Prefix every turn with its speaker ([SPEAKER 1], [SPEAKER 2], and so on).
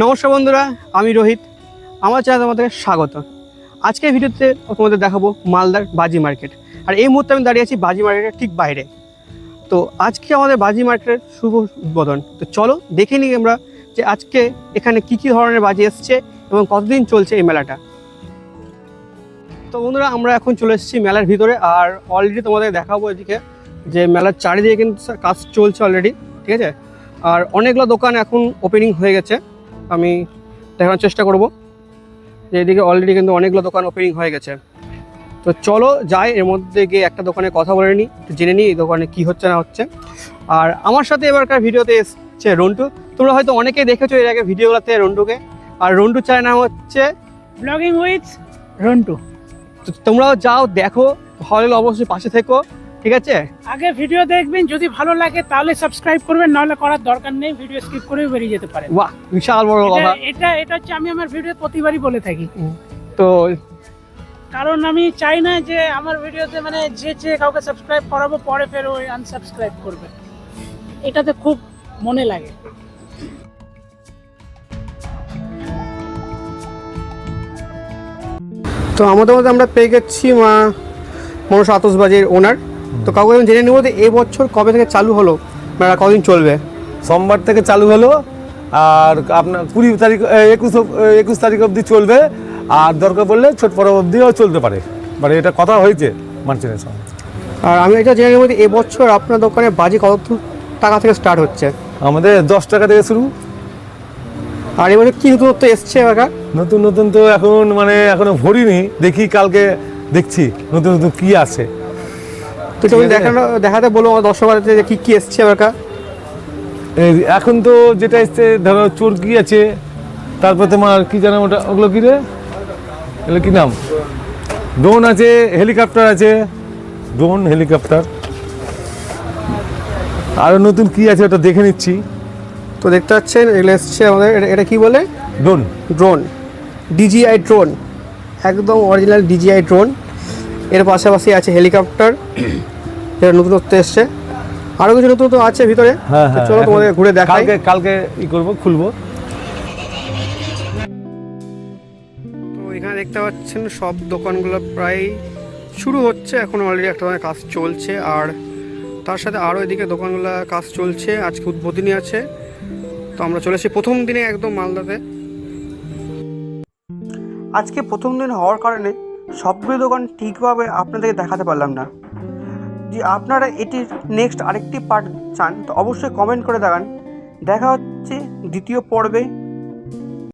[SPEAKER 1] নমস্কার বন্ধুরা, আমি রোহিত। আমার চ্যানেল তোমাদের স্বাগত। আজকের ভিডিওতে তোমাদের দেখাবো মালদার বাজি মার্কেট। আর এই মুহূর্তে আমি দাঁড়িয়ে আছি বাজি মার্কেটের ঠিক বাইরে। তো আজকে আমাদের বাজি মার্কেটের শুভ উদ্বোধন। তো চলো দেখে নিই আমরা যে আজকে এখানে কি কি ধরনের বাজি এসছে এবং কতদিন চলছে এই মেলাটা। তো বন্ধুরা, আমরা এখন চলে এসেছি মেলার ভিতরে। আর অলরেডি তোমাদের দেখাবো এদিকে যে মেলার চারিদিকে কিন্তু কাজ চলছে অলরেডি ঠিক আছে? আর অনেকগুলো দোকান এখন ওপেনিং হয়ে গেছে। আমি দেখানোর চেষ্টা করব। যে এদিকে অলরেডি কিন্তু অনেকগুলো দোকান ওপেনিং হয়ে গেছে। তো চলো যাই এর মধ্যে গিয়ে একটা দোকানে কথা বলে নিই একটু জেনে নিই এই দোকানে কী হচ্ছে না হচ্ছে। আর আমার সাথে এবারকার ভিডিওতে এসছে রন্টু। তোমরা হয়তো অনেকেই দেখেছ এর আগে ভিডিওগুলোতে রন্টুকে। আর রন্টু চ্যানেল নাম হচ্ছে
[SPEAKER 2] ব্লগিং উইথ রন্টু।
[SPEAKER 1] তো তোমরাও যাও দেখো ভালো অবশ্যই পাশে থেকো। ঠিক আছে?
[SPEAKER 2] আগে ভিডিও দেখবেন যদি ভালো লাগে তাহলে সাবস্ক্রাইব করবেন নাহলে করার দরকার নেই ভিডিও স্কিপ করে বেরিয়ে যেতে পারেন।
[SPEAKER 1] বাহ বিশাল বড় কথা।
[SPEAKER 2] এটা- এটা এটা হচ্ছে আমি আমার ভিডিও প্রতিবারই বলে থাকি।
[SPEAKER 1] তো
[SPEAKER 2] কারণ আমি চাই না যে আমার ভিডিওতে মানে যে যে কাউকে সাবস্ক্রাইব করাবো পরে ফের ওই আনসাবস্ক্রাইব করবে। এটাতে খুব মনে লাগে।
[SPEAKER 1] তো আমাদের মধ্যে আমরা পেয়ে গেছি মা মনসা আতসবাজির ওনার তো কাউকে জেনে নেব যে এবছর কবে থেকে চালু হলো মেলা কদিন চলবে?
[SPEAKER 3] সোমবার থেকে চালু হলো আর আপনার কুড়ি তারিখ একুশ একুশ তারিখ অবধি চলবে আর দরকার পড়লে ছোট পরব অবধিও চলতে পারে। মানে এটা কথা হয়েছে মার্চেনের সঙ্গে।
[SPEAKER 1] আর আমি এটা জেনে নেব যে এবছর আপনার দোকানে বাজি কত টাকা থেকে স্টার্ট হচ্ছে?
[SPEAKER 3] আমাদের দশ টাকা থেকে শুরু।
[SPEAKER 1] আর এবছর কী নতুনত্ব এসছে এবার?
[SPEAKER 3] নতুন নতুন তো এখন মানে এখনও ভরিনি দেখি কালকে দেখছি নতুন নতুন কি আছে।
[SPEAKER 1] তো তুমি দেখানো দেখাতে বলো আমার দর্শক যে কী কী এসছে
[SPEAKER 3] এই এখন তো যেটা এসছে ধরো চোরকি আছে তারপর তোমার কি জানো ওটা ওগুলো কি রে? এগুলো কি নাম? ড্রোন আছে হেলিকপ্টার আছে ড্রোন হেলিকপ্টার। আরও নতুন কি আছে ওটা দেখে নিচ্ছি।
[SPEAKER 1] তো দেখতে পাচ্ছেন এগুলো এসছে আমাদের এটা- এটা কি বলে?
[SPEAKER 3] ড্রোন।
[SPEAKER 1] ড্রোন। DJI drone. একদম অরিজিনাল ডিজিআই ড্রোন। এর পাশাপাশি আছে হেলিকপ্টার। এটা নতুনত্ব এসছে। আরও কিছু নতুনত্ব আছে ভিতরে?
[SPEAKER 3] হ্যাঁ
[SPEAKER 1] তো
[SPEAKER 3] হ্যাঁ।
[SPEAKER 1] চলো তোমাদের ঘুরে দেখাই।
[SPEAKER 3] কালকে কালকে ই করব খুলবো।
[SPEAKER 1] তো এখানে দেখতে পাচ্ছেন সব দোকানগুলো প্রায় শুরু হচ্ছে। এখন অলরেডি একটা ধরনের কাজ চলছে। আর তার সাথে আরও এদিকে দোকানগুলো কাজ চলছে। আজকে উদ্বোধনী আছে। তো আমরা চলেছি প্রথম দিনে একদম মালদাতে। আজকে প্রথম দিন হওয়ার কারণে সবগুলো দোকান ঠিকভাবে আপনাদেরকে দেখাতে পারলাম না। যে আপনারা এটির নেক্সট আরেকটি পার্ট চান, তো অবশ্যই কমেন্ট করে দেখান। দেখা হচ্ছে দ্বিতীয় পর্বে।